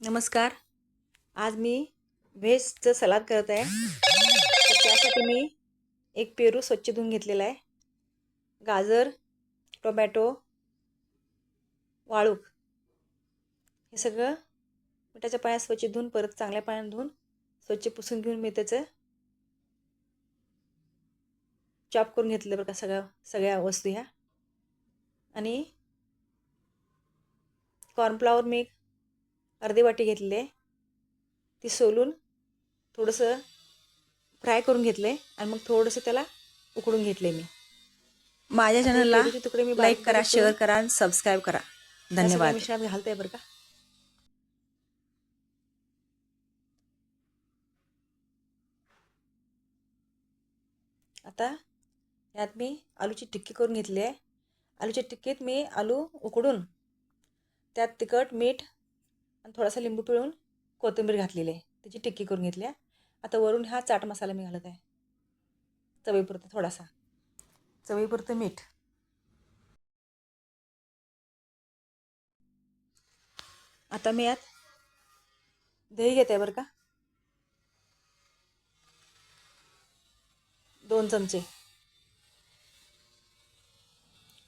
नमस्कार. आज मी व्हेजचं सलाद करत आहे. तर त्यासाठी मी एक पेरू स्वच्छ धुवून घेतलेला आहे. गाजर टोमॅटो वाळूक हे सगळं मिठाच्या पाण्यात स्वच्छ धुवून परत चांगल्या पाण्यात धुवून स्वच्छ पुसून घेऊन मी त्याचं चॉप करून घेतलं बरं का सगळ्या सगळ्या वस्तू ह्या. आणि कॉर्नफ्लावर मी अर्धी वाटी घेतली. आहे ती सोलून थोडंसं फ्राय करून घेतलं आहे आणि मग थोडंसं त्याला उकडून घेतले मी. माझ्या चॅनलला तुकडे मी लाईक करा शेअर करा आणि सबस्क्राईब करा. धन्यवाद. मिश्रणात घालते बरं का? आता यात मी आलूची टिक्की करून घेतली आहे. आलूच्या टिक्कीत मी आलू उकडून त्यात तिखट मीठ आणि थोडासा लिंबू पिळून कोथिंबीर घातलेली आहे. त्याची टिक्की करून घेतली आहे. आता वरून हा चाट मसाला मी घालत आहे. चवीपुरतं थोडासा. चवीपुरतं मीठ. आता मी यात दही घेते बरं का. दोन चमचे.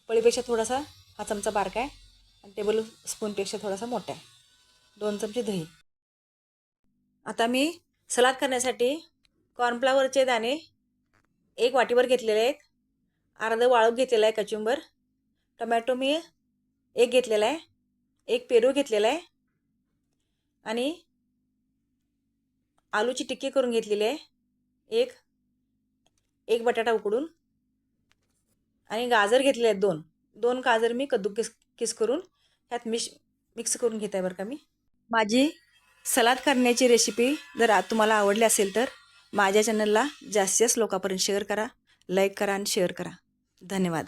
पळीपेक्षा थोडासा हा चमचा बारका आहे. आणि टेबल स्पूनपेक्षा थोडासा मोठा आहे. दोन चमचे दही. आता मी सलाद करण्यासाठी कॉर्नफ्लावरचे दाणे एक वाटीवर घेतलेले आहेत. अर्धं वाळूक घेतलेलं आहे कचुंबर टमॅटो मी एक घेतलेला आहे. एक पेरू घेतलेला आहे. आणि आलूची टिक्की करून घेतलेली आहे. एक एक बटाटा उकडून आणि गाजर घेतले आहेत दोन. दोन गाजर मी कद्दू किस किस करून ह्यात मिश मिक्स करून घेत आहे बरं का मी. माझी सलाद करण्याची रेसिपी जर तुम्हाला आवडली असेल तर माझ्या चॅनलला जास्तीत जास्त लोकांपर्यंत शेअर करा लाईक करा आणि शेअर करा. धन्यवाद.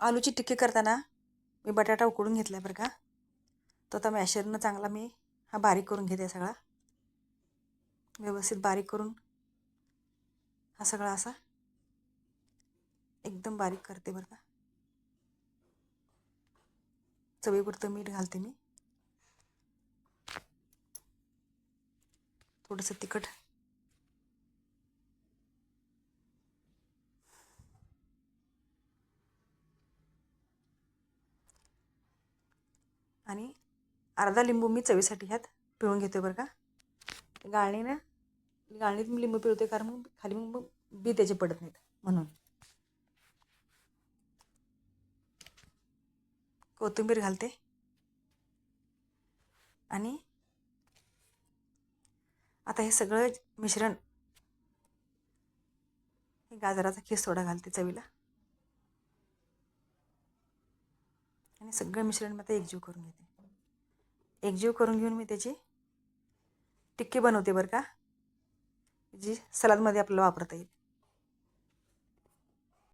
आलूची टिक्की करताना मी बटाटा उकडून घेतला आहे बरं का? तो आता मॅशरनं चांगला मी हा बारीक करून घेते सगळा. व्यवस्थित बारीक करून हा सगळा असा एकदम बारीक करते बरं का. चवीपुरतं मीठ घालते मी. थोडंसं तिखट. आणि अर्धा लिंबू मी चवीसाठी ह्यात पिळून घेते बरं का. गाळणीनं गाळणीत मी लिंबू पिळते कारण मग खाली मग बी त्याचे पडत नाहीत म्हणून. कोथिंबीर घालते. आणि आता हे सगळं मिश्रण हे गाजराचा खीस थोडा घालते चवीला. आणि सगळं मिश्रण मी आता एकजीव करून घेते. एकजीव करून घेऊन मी त्याची टिक्की बनवते बरं का जी सलादमध्ये आपल्याला वापरता येईल.